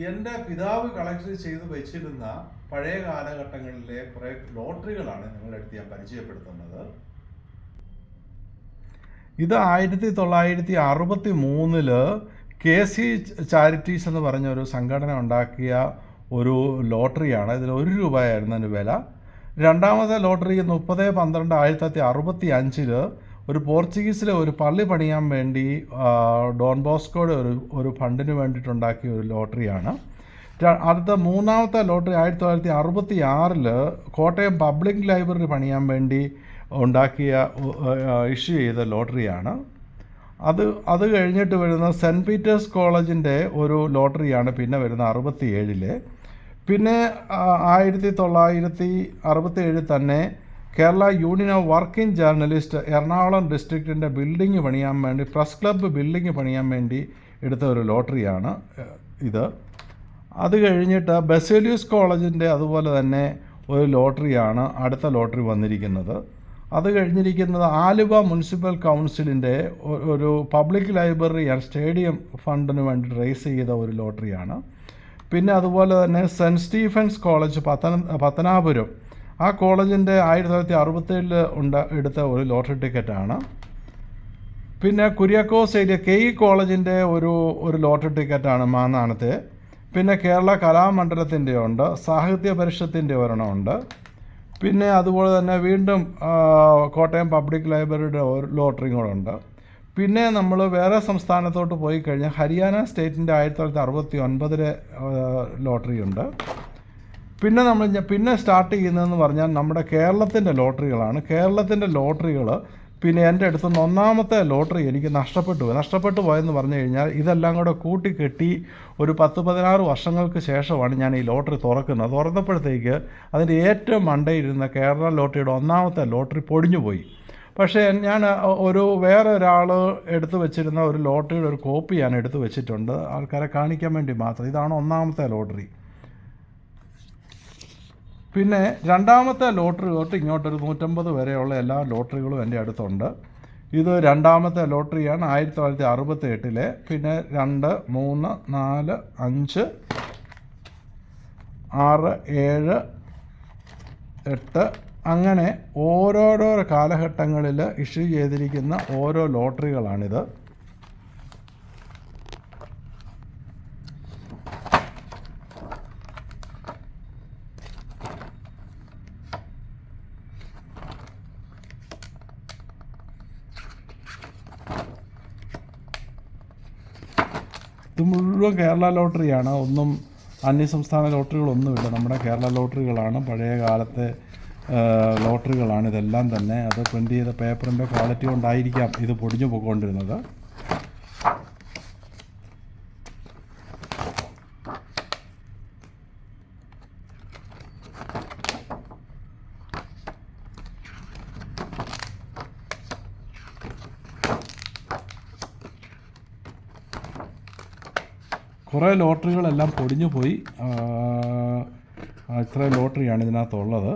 എന്റെ പിതാവ് കളക്ട് ചെയ്ത് വെച്ചിരുന്ന പഴയ കാലഘട്ടങ്ങളിലെ കുറേ ലോട്ടറികളാണ് നിങ്ങളുടെ അടുത്ത് ഞാൻ പരിചയപ്പെടുത്തുന്നത്. ഇത് ആയിരത്തി തൊള്ളായിരത്തി അറുപത്തി മൂന്നിൽ കെ സി ചാരിറ്റീസ് എന്ന് പറഞ്ഞ ഒരു സംഘടന ഉണ്ടാക്കിയ ഒരു ലോട്ടറിയാണ്. ഇതിൽ ഒരു രൂപയായിരുന്നു അതിന് വില. രണ്ടാമത്തെ ലോട്ടറി മുപ്പത് പന്ത്രണ്ട് ആയിരത്തി തൊള്ളായിരത്തി അറുപത്തി അഞ്ചിൽ ഒരു പോർച്ചുഗീസിലെ ഒരു പള്ളി പണിയാൻ വേണ്ടി ഡോൺ ബോസ്കോയുടെ ഒരു ഒരു ഫണ്ടിന് വേണ്ടിയിട്ടുണ്ടാക്കിയ ഒരു ലോട്ടറിയാണ്. അടുത്ത മൂന്നാമത്തെ ലോട്ടറി ആയിരത്തി തൊള്ളായിരത്തി അറുപത്തി ആറിൽ കോട്ടയം പബ്ലിക് ലൈബ്രറി പണിയാൻ വേണ്ടി ഉണ്ടാക്കിയ ഇഷ്യൂ ചെയ്ത ലോട്ടറിയാണ്. അത് അത് കഴിഞ്ഞിട്ട് വരുന്ന സെന്റ് പീറ്റേഴ്സ് കോളേജിന്റെ ഒരു ലോട്ടറിയാണ് പിന്നെ വരുന്ന അറുപത്തി ഏഴിലെ പിന്നെ ആയിരത്തി തൊള്ളായിരത്തി അറുപത്തി ഏഴിൽ തന്നെ Kerala union of working journalist Ernakulam ഡിസ്ട്രിക്റ്റിന്റെ building പണിയാൻ വേണ്ടി പ്രസ് ക്ലബ്ബ് ബിൽഡിംഗ് പണിയാൻ വേണ്ടി എടുത്ത ഒരു ലോട്ടറിയാണ് ഇത്. അത് കഴിഞ്ഞിട്ട് ബസേലിയസ് കോളേജിന്റെ അതുപോലെ തന്നെ ഒരു ലോട്ടറിയാണ് അടുത്ത ലോട്ടറി വന്നിരിക്കുന്നത്. അത് കഴിഞ്ഞിരിക്കുന്നത് ആലുവ മുനിസിപ്പൽ കൗൺസിലിന്റെ ഒരു പബ്ലിക് ലൈബ്രറി ആൻഡ് സ്റ്റേഡിയം ഫണ്ടിന് വേണ്ടി റേസ് ചെയ്ത ഒരു ലോട്ടറിയാണ്. പിന്നെ അതുപോലെ തന്നെ സെന്റ് സ്റ്റീഫൻസ് കോളേജ് പത്തന പത്തനാപുരം ആ കോളേജിന്റെ ആയിരത്തി തൊള്ളായിരത്തി അറുപത്തേഴിൽ ഉണ്ട എടുത്ത ഒരു ലോട്ടറി ടിക്കറ്റാണ്. പിന്നെ കുര്യാക്കോസ് ഏരിയ കെ ഇ കോളേജിന്റെ ഒരു ഒരു ലോട്ടറി ടിക്കറ്റാണ് മാന്നാനത്തെ പിന്നെ കേരള കലാമണ്ഡലത്തിന്റെ ഉണ്ട് സാഹിത്യ പരിഷത്തിന്റെ ഒരെണ്ണമുണ്ട് പിന്നെ അതുപോലെ തന്നെ വീണ്ടും കോട്ടയം പബ്ലിക് ലൈബ്രറിയുടെ ഒരു ലോട്ടറിയും കൂടെ ഉണ്ട്. പിന്നെ നമ്മൾ വേറെ സംസ്ഥാനത്തോട്ട് പോയി കഴിഞ്ഞാൽ ഹരിയാന സ്റ്റേറ്റിന്റെ ആയിരത്തി തൊള്ളായിരത്തി അറുപത്തി ഒൻപതിലെ ലോട്ടറി ഉണ്ട് പിന്നെ നമ്മൾ പിന്നെ സ്റ്റാർട്ട് ചെയ്യുന്നതെന്ന് പറഞ്ഞാൽ നമ്മുടെ കേരളത്തിന്റെ ലോട്ടറികളാണ്. കേരളത്തിന്റെ ലോട്ടറികൾ പിന്നെ എന്റെ അടുത്ത് നിന്ന് ഒന്നാമത്തെ ലോട്ടറി എനിക്ക് നഷ്ടപ്പെട്ടു പോയി. നഷ്ടപ്പെട്ടു പോയെന്ന് പറഞ്ഞു കഴിഞ്ഞാൽ ഇതെല്ലാം കൂടെ കൂട്ടിക്കെട്ടി ഒരു പത്ത് പതിനാറ് വർഷങ്ങൾക്ക് ശേഷമാണ് ഞാൻ ഈ ലോട്ടറി തുറക്കുന്നത്. തുറന്നപ്പോഴത്തേക്ക് അതിന്റെ ഏറ്റവും മണ്ടയിരുന്ന കേരള ലോട്ടറിയുടെ ഒന്നാമത്തെ ലോട്ടറി പൊടിഞ്ഞു പോയി. പക്ഷേ ഞാൻ ഒരു വേറെ ഒരാൾ എടുത്തു വെച്ചിരുന്ന ഒരു ലോട്ടറിയുടെ ഒരു കോപ്പി ഞാൻ എടുത്തു വെച്ചിട്ടുണ്ട്. ആൾക്കാരെ കാണിക്കാൻ വേണ്ടി മാത്രം. ഇതാണ് ഒന്നാമത്തെ ലോട്ടറി. പിന്നെ രണ്ടാമത്തെ ലോട്ടറി തൊട്ട് ഇങ്ങോട്ടൊരു നൂറ്റമ്പത് വരെയുള്ള എല്ലാ ലോട്ടറികളും എന്റെ അടുത്തുണ്ട്. ഇത് രണ്ടാമത്തെ ലോട്ടറിയാണ് ആയിരത്തി തൊള്ളായിരത്തി അറുപത്തി എട്ടിലെ പിന്നെ രണ്ട് മൂന്ന് നാല് അഞ്ച് ആറ് ഏഴ് എട്ട് അങ്ങനെ ഓരോരോ കാലഘട്ടങ്ങളിൽ ഇഷ്യൂ ചെയ്തിരിക്കുന്ന ഓരോ ലോട്ടറികളാണിത്. ഇത് മുഴുവൻ കേരള ലോട്ടറിയാണ്. ഒന്നും അന്യസംസ്ഥാന ലോട്ടറികളൊന്നുമില്ല. നമ്മുടെ കേരള ലോട്ടറികളാണ്. പഴയ കാലത്തെ ലോട്ടറികളാണ്. ഇതെല്ലാം തന്നെ. അത് പ്രിന്റ് ചെയ്ത പേപ്പറിന്റെ ക്വാളിറ്റി കൊണ്ടായിരിക്കാം ഇത് പൊടിഞ്ഞു പോയിക്കൊണ്ടിരുന്നത്. കുറേ ലോട്ടറികളെല്ലാം പൊടിഞ്ഞു പോയി ഇത്ര ലോട്ടറിയാണ് ഇതിനകത്തുള്ളത്.